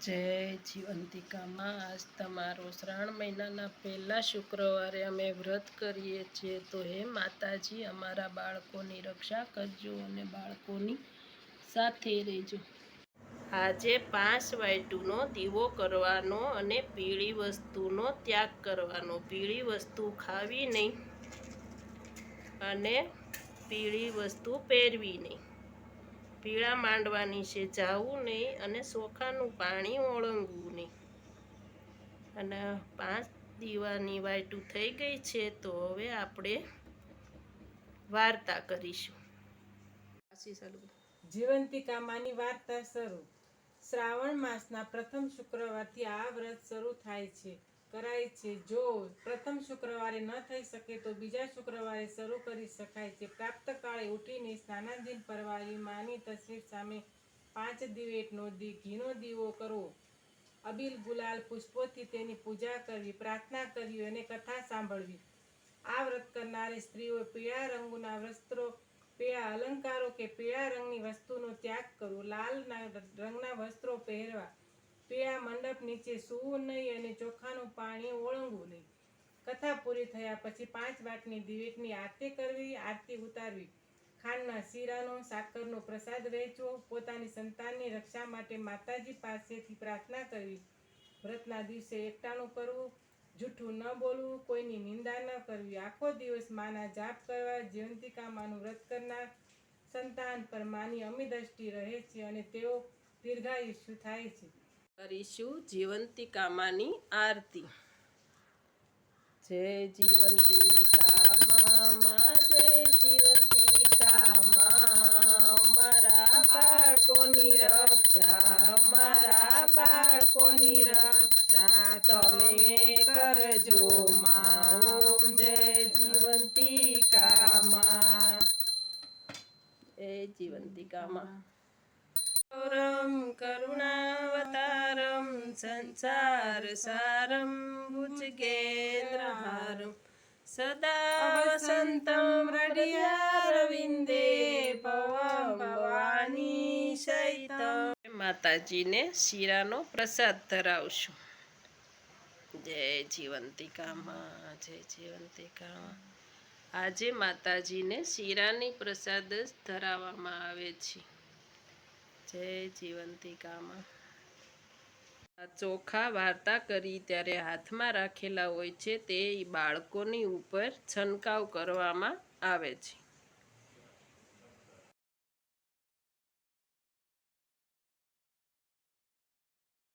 જય જીવંતિકામાં. આજ તમારો શ્રાવણ મહિનાના પહેલા શુક્રવારે અમે વ્રત કરીએ છીએ. તો હે માતાજી, અમારા બાળકોની રક્ષા કરજો અને બાળકોની સાથે રહેજો. આજે પાંચ વાયટુનો દીવો કરવાનો અને પીળી વસ્તુનો ત્યાગ કરવાનો. પીળી વસ્તુ ખાવી નહીં અને પીળી વસ્તુ પહેરવી નહીં. પીળા માંડવાની છે. જાવું નહીં અને ચોખાનું પાણી ઓળંગવું નહીં. અને પાંચ દીવાની વાયટું થઈ ગઈ છે તો હવે આપણે વાર્તા કરીશું. જીવંતિકામાની વાર્તા શરૂ. શ્રાવણ માસના પ્રથમ શુક્રવારથી આ વ્રત શરૂ થાય છે. કરાય છે. જો પ્રથમ શુક્રવારે ન થઈ શકે તો બીજા શુક્રવારે શરૂ કરી શકાય છે. પ્રાપ્ત કાળે ઉઠીને સ્નાનાધીન પરવારી માની તસવીર સામે પાંચ દિવેટનો દી ઘીનો દીવો કરવો અબીલ ગુલાલ પુષ્પોથી તેની પૂજા કરવી, પ્રાર્થના કરવી અને કથા સાંભળવી. આ વ્રત કરનારી સ્ત્રીઓ પીળા રંગના વસ્ત્રો, પીળા અલંકારો કે પીળા રંગની વસ્તુનો ત્યાગ કરવો લાલ રંગના વસ્ત્રો પહેરવા. પીળા મંડપ નીચે સૂવું નહીં અને ચોખાનું પાણી ઓળંગવું નહીં. કથા પૂરી થયા પછી પાંચ વાટની દિવેટની આરતી કરવી, આરતી ઉતારવી. ખાંડના શીરાનો, સાકરનો પ્રસાદ વહેંચવો, પોતાની સંતાનની રક્ષા માટે માતાજી પાસેથી પ્રાર્થના કરવી. વ્રતના દિવસે એકટાણું કરવું, જૂઠું ન બોલવું, કોઈની નિંદા ન કરવી. આખો દિવસ માના જાપ કરવા જીવંતિકા માનું વ્રત કરનાર સંતાન પર માની અમી દ્રષ્ટિ રહે છે અને તેઓ દીર્ઘાયુષ્ય થાય છે. કરીશું જીવંતિકામાની આરતી. જય જીવંતિકામા જય જીવંતિકામા મારા બાળકોની રક્ષા, મારા બાળકોની રક્ષા તમે કરજો મા ઓમ જય જીવંતિકામાં જય જીવંતિકામા. કરુણાવતારમ સંસાર સારમ ભુજગેન્દ્રહારમ સદા વસંતમ હૃદયારવિંદે ભવમ ભવાની માતાજીને શીરાનો પ્રસાદ ધરાવશું જય જીવંતિકામાં જય જીવંતિકામાં આજે માતાજીને શીરાની પ્રસાદ ધરાવવામાં આવે છે. જય જીવંતિકામાં ચોખા વાર્તા કરી ત્યારે હાથમાં રાખેલા હોય છે તે બાળકોની ઉપર છંટકાવ કરવામાં આવે છે.